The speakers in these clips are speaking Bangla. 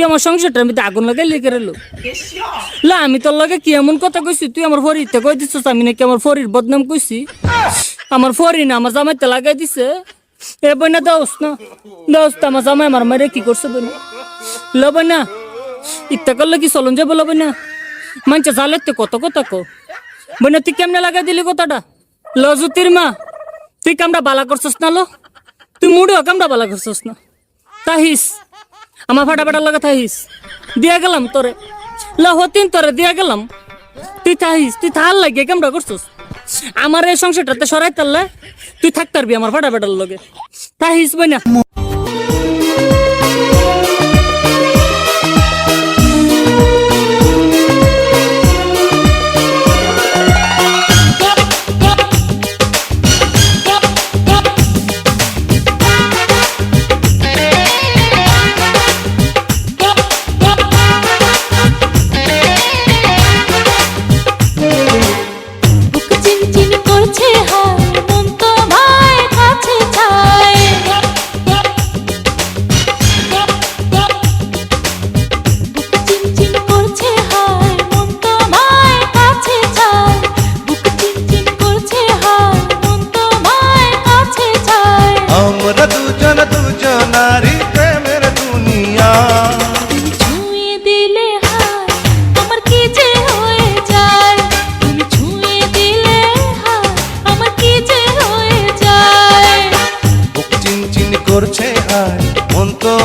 তুই আমার সংসারটার মধ্যে আগুন লাগাই লেগে রেলো লা, আমি তোর লগে কি এমন কথা কইছি? তুই আমার ফরিতে কই দিছিস? আমি নাকি আমার ফরির বদনাম কইছি। আমার ফরি না, আমার জামাইতে লাগাই দিছে। এ বইনা দাওস না। দাওস তো আমার জামাই আমার মারে কি করছে বইনা? লবে না ইত্যা করলে কি চলন যাব লবে না মানছে জালেতে কত কথা কো বইনা, তুই কেমনে লাগাই দিলি কথাটা? লজুতির মা, তুই কামটা বালা করছস না লো? তুই মুড়েও কামটা বালা করছস না? তাহিস। আমার ফাটা ফাটার লাগে থাকিস দিয়া গেলাম তোরে। হতিন তোরে দিয়া গেলাম। তুই থাকিস তুই থাল লাগে কামটা করছিস? আমার এই সংসারটাতে সরাই তাল্লে তুই থাকতে পারবি আমার ফাটা ফাটার লগে। তাহিস বই না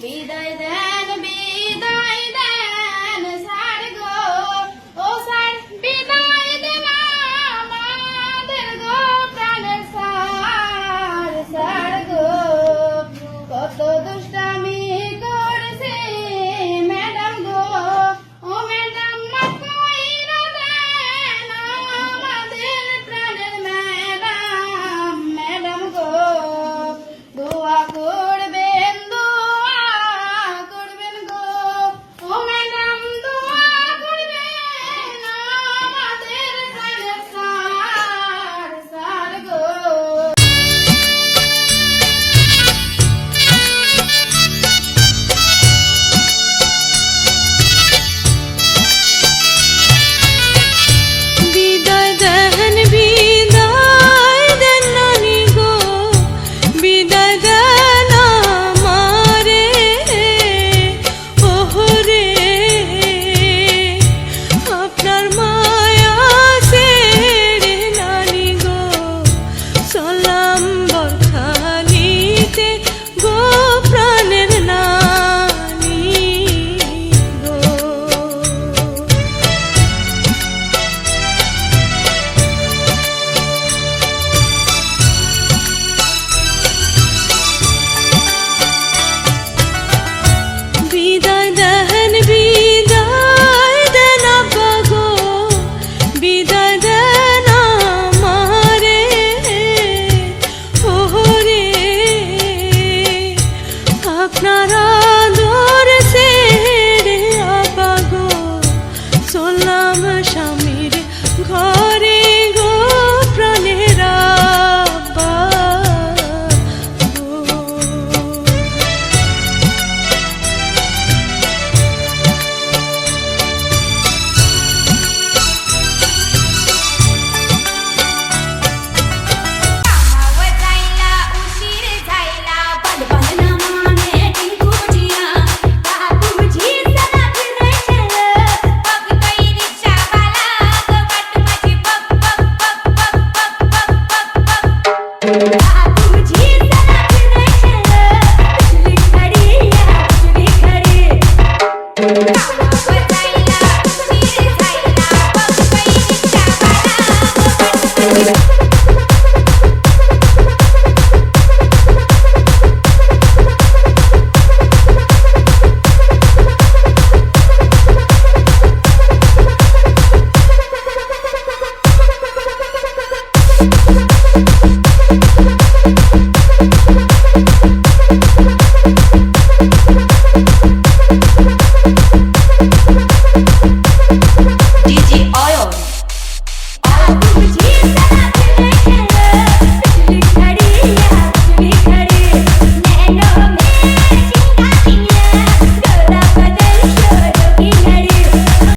Be thy there. নারায়ণ